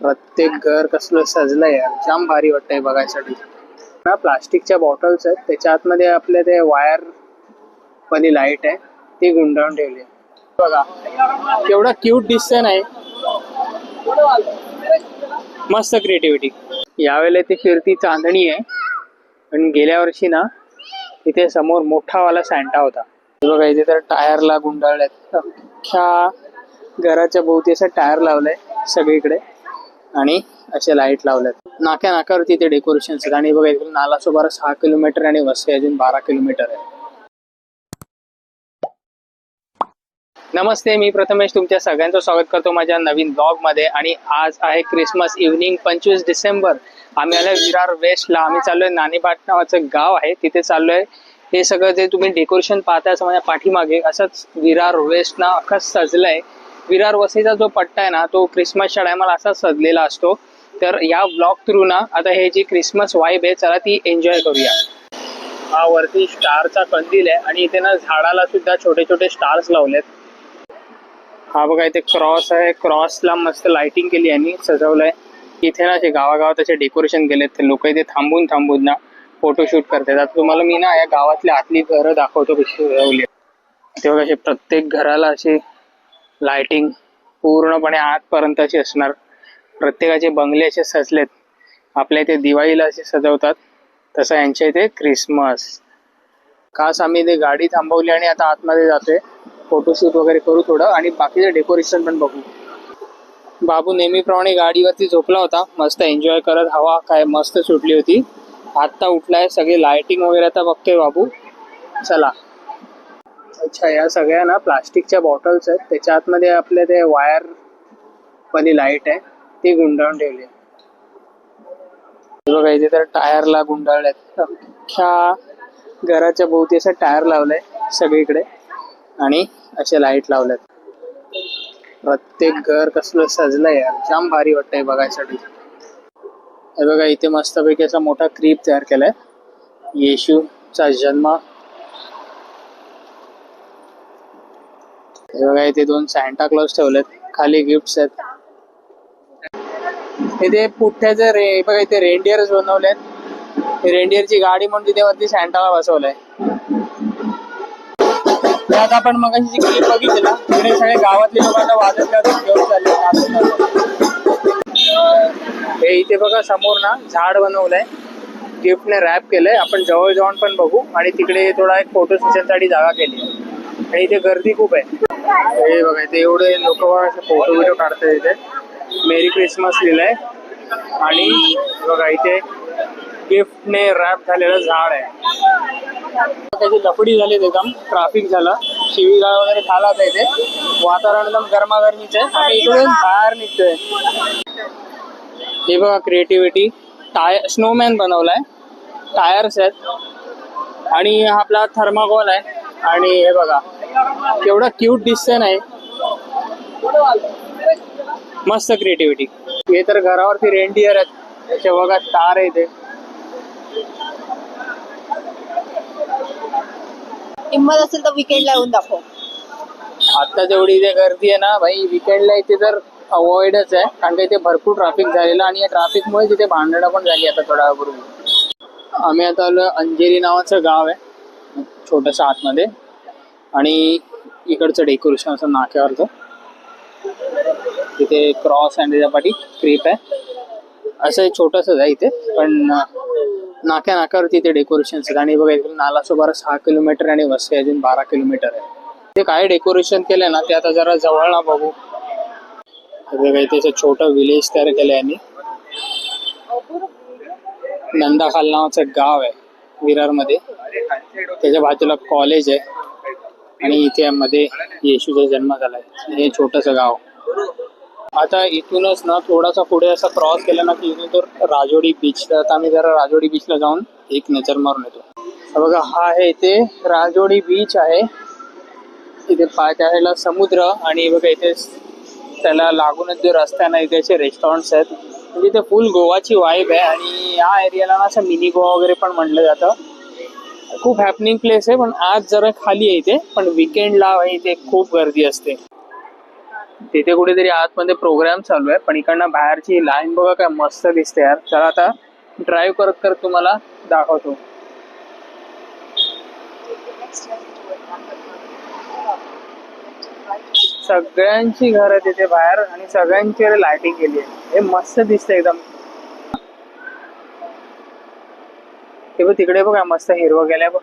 प्रत्येक घर कसलं सजलंय यार जाम भारी वाटतंय बघायसाठी. ना प्लास्टिकच्या बॉटल्स आहेत. त्याच्या आतमध्ये आपले ते वायर वाली लाइट आहे. ती गुंडाळून ठेवली आहे. बघा केवढा क्यूट दिसतंय नाही मस्त क्रिएटिव्हिटी यावेळेला ती फिरती चांदणी आहे. पण गेल्या वर्षी ना तिथे समोर मोठा वाला सँटा होता बघा इथे तर टायरला गुंडाळल्यात अख्ख्या घराच्या भोवती असं टायर लावलंय सगळीकडे. आणि असे लाइट लावल्यात नाक्या नाकावरती ते डेकोरेशन आहेत. आणि बघा इकडे नाला सुमारे सहा किलोमीटर आणि वसई अजून बारा किलोमीटर आहे. नमस्ते मी प्रथमेश. तुमच्या सगळ्यांचं स्वागत करतो माझ्या नवीन ब्लॉगमध्ये आणि आज आहे क्रिसमस इव्हनिंग पंचवीस डिसेंबर. आम्ही आलोय विरार वेस्टला आम्ही चाललोय नाणेबाट नावाचं गाव आहे. तिथे चाललोय. हे सगळं जे तुम्ही डेकोरेशन पाहताय असं माझ्या पाठीमागे असंच विरार वेस्ट ना अख्खा सजलंय. विरार वसईचा जो पट्टा आहे ना तो क्रिसमसच्या टायमाला असा सजलेला असतो. तर या ब्लॉग थ्रू ना आता हे जी क्रिसमस वाईब आहे चला ती एन्जॉय करूया. हा वरती स्टारचा कंदील आहे आणि इथे ना झाडाला सुद्धा छोटे छोटे स्टार्स लावलेत. हा बघा इथे क्रॉस आहे. क्रॉसला मस्त लाइटिंग केली यांनी सजवलंय. इथे ना असे गावागावात असे डेकोरेशन केलेत. ते लोक इथे थांबून थांबून ना फोटोशूट करतात. आता तुम्हाला मी ना या गावातली आतली घरं दाखवतो कशी सजवली तेव्हा असे प्रत्येक घराला अशी लाइटिंग पूर्णपणे आतपर्यंतची असणार. प्रत्येकाचे बंगले असे सजलेत. आपल्या इथे दिवाळीला असे सजवतात. तसं यांच्या इथे क्रिसमस. खास आम्ही इथे गाडी थांबवली आणि आता आतमध्ये जातोय. फोटोशूट वगैरे करू थोडं आणि बाकीचं डेकोरेशन पण बघू. बाबू नेहमीप्रमाणे गाडीवरती झोपला होता. मस्त एन्जॉय करत हवा. काय मस्त सुटली होती. आत्ता उठलाय. सगळी लाइटिंग वगैरे आता बघतोय बाबू. चला. अच्छा या सगळ्या ना प्लास्टिकच्या बॉटल्स आहेत. त्याच्या आतमध्ये आपले ते वायर वाली लाइट आहे ती गुंडाळून ठेवली आहे. हे बघा इथे तर टायरला गुंडाळल्यात. अख्ख्या घराच्या भोवती असं टायर लावलंय सगळीकडे आणि असे लाइट लावल्यात. प्रत्येक घर कसलं सजलंय यार जाम भारी वाटतंय बघायसाठी. हे बघा इथे मस्तपैकी असा मोठा क्रीप तयार केलाय. येशूचा जन्म हे बघा इथे दोन सॅन्टा क्लॉज ठेवलेत. खाली गिफ्ट आहेत. इथे पुठ्ठ्याचे रे बघा इथे रेंडियर्स बनवलेत. रेंडियरची गाडी म्हणून तिथे वरती सॅन्टाला बसवलंय. त्यात आपण मग जी क्लिप बघितली ना तिकडे सगळे गावातले लोकांना वाजत गाजत घेऊन चालले हे इथे बघा समोर ना झाड बनवलंय. गिफ्टने रॅप केलंय. आपण जवळ जाऊन पण बघू. आणि तिकडे थोडा एक फोटो सेशनसाठी जागा केली आणि इथे गर्दी खूप आहे. हे बघा इथे एवढे लोक फोटो बिटो काढतात इथे. मेरी क्रिसमस लिहिलंय. आणि बघा इथे गिफ्टने रॅप झालेलं झाड आहे. त्याची लफडी झाली एकदम ट्राफिक झालं. शिवीगाळ वगैरे झाला आता इथे. वातावरण एकदम गरमागरमीच आहे. आणि इकडून बाहेर निघतोय. हे बघा क्रिएटिव्हिटी टाय स्नोमॅन बनवलाय. टायर्स आहेत. आणि हा आपला थर्माकोल आहे. आणि हे बघा केवढा क्यूट दिसतंय नाही मस्त क्रिएटिव्हिटी हे तर घरावरती रेंडियर आहेत. त्याचे बघा स्टार आहे इथे हिंमत असेल तर विकेंडला येऊन दाखव. आता जेवढी इथे गर्दी आहे ना भाई विकेंडला इथे तर अवॉइडच आहे. कारण का इथे भरपूर ट्रॅफिक झालेलं आणि या ट्रॅफिकमुळे तिथे भांडणं पण झाली आता थोड्या वेळापूर्वी. आम्ही आता आलो अंजेरी नावाचं गाव आहे. छोटंसं आतमध्ये. आणि इकडचं डेकोरेशन असं नाक्यावरचं. तिथे क्रॉस आणि त्याच्या पाठी क्रीप आहे. असं एक छोटंसंच आहे इथे पण नाक्या नाक्यावरती इथे डेकोरेशन आणि बघा इकडे नाला सुमारे सहा किलोमीटर आणि वस्ती अजून बारा किलोमीटर आहे. ते काय डेकोरेशन केलंय ना ते आता जरा जवळ ना बघू. बघा इथे असं छोटं विलेज तयार केलंय यांनी. नंदाखाल नावाचं गाव आहे विरारमध्ये. त्याच्या बाजूला कॉलेज आहे. आणि इथे मध्ये येशूचा जन्म झालाय. हे छोटस गाव. आता इथूनच ना थोडासा पुढे असा क्रॉस केला ना की इथून तर राजोडी बीच तर आता आम्ही जरा राजोडी बीचला जाऊन एक नजर मारून येतो. बघा हा आहे इथे राजोडी बीच आहे. इथे पाय त्याला समुद्र आणि बघा इथे त्याला लागूनच जो रस्ता आहे ना इथे असे रेस्टॉरंट्स आहेत. म्हणजे इथे फुल गोवाची वाईब आहे आणि या एरियाला ना असं मिनी गोवा वगैरे पण म्हणलं जातं. खूप हॅपनिंग प्लेस आहे पण आज जरा खाली आहे इथे पण विकेंडला इथे खूप गर्दी असते. तिथे कुठेतरी आतमध्ये प्रोग्राम चालू आहे पण इकडनं बाहेरची लाईन बघा काय मस्त दिसते यार. चला आता ड्राईव्ह करत करत तुम्हाला दाखवतो. सगळ्यांची घरं तिथे बाहेर आणि सगळ्यांची लाइटिंग केली आहे. हे मस्त दिसते एकदम. ते बघ तिकडे बघा मस्त हिरवं गेलंय बघ.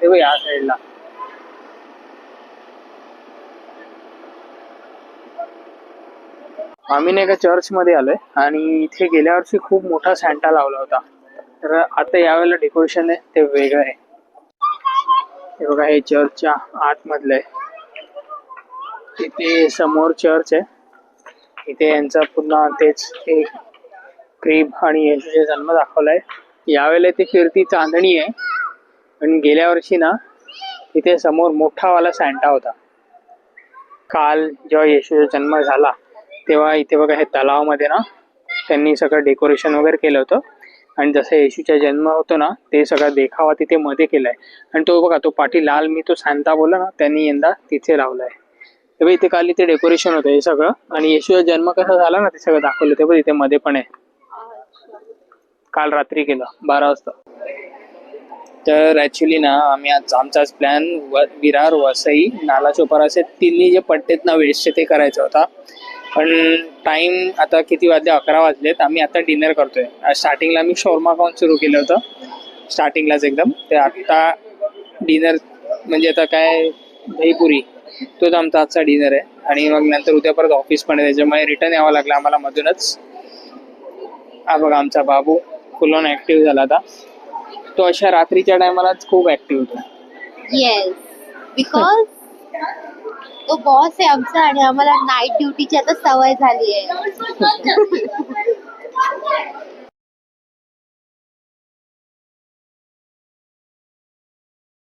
ते बघ या साईडला आम्ही नाही का चर्च मध्ये आलोय आणि इथे गेल्या वर्षी खूप मोठा सॅन्टा लावला होता. तर आता यावेळेला डेकोरेशन आहे ते वेगळं आहे. हे बघा हे चर्चच्या आतमधलं आहे. तिथे समोर चर्च आहे. इथे यांचा पुन्हा तेच एक क्रीब आणि येशूचा जन्म दाखवलाय. यावेळेला ती फिरती चांदणी आहे. पण गेल्या वर्षी ना तिथे समोर मोठावाला सॅन्टा होता. काल जेव्हा येशूचा जन्म झाला तेव्हा इथे बघा हे तलावामध्ये ना त्यांनी सगळं डेकोरेशन वगैरे केलं होतं. आणि जसं येशूचा जन्म होतो ना ते सगळा देखावा तिथे मध्ये केलाय. आणि तो बघा तो पाठी लाल मी तो सांता बोलला ना त्यांनी यंदा तिथे लावलाय. तेव्हा इथे काल इथे डेकोरेशन होतं हे सगळं. आणि येशूचा जन्म कसा झाला ना ते सगळं दाखवलं ते पण इथे मध्ये पण आहे. काल रात्री केलं बारा वाजता. तर ॲक्च्युली ना आम्ही आज आमचाच प्लॅन व विरार वसई नाला चोपारा असे तिन्ही जे पट्टेत ना वेस्टचे ते करायचा होता. पण टाइम आता किती वाजले? अकरा वाजलेत. आम्ही आता डिनर करतोय. स्टार्टिंगला आम्ही शोरमा खाऊन सुरू केलं होतं. स्टार्टिंगलाच एकदम. ते आता डिनर म्हणजे आता काय दहीपुरी तोच आमचा आजचा डिनर आहे. आणि मग नंतर उद्या परत ऑफिस पण आहे. त्याच्यामुळे रिटर्न यावं लागलं आम्हाला मधूनच. हा बघा आमचा बाबू. फुल ऑन ऍक्टिव्ह झाला होता. तो अशा रात्रीच्या टायमालाच खूप ऍक्टिव्ह होता. येस बिकॉज तो बॉस आहे आमचा आणि आम्हाला नाईट ड्युटीची आता सवय झाली आहे.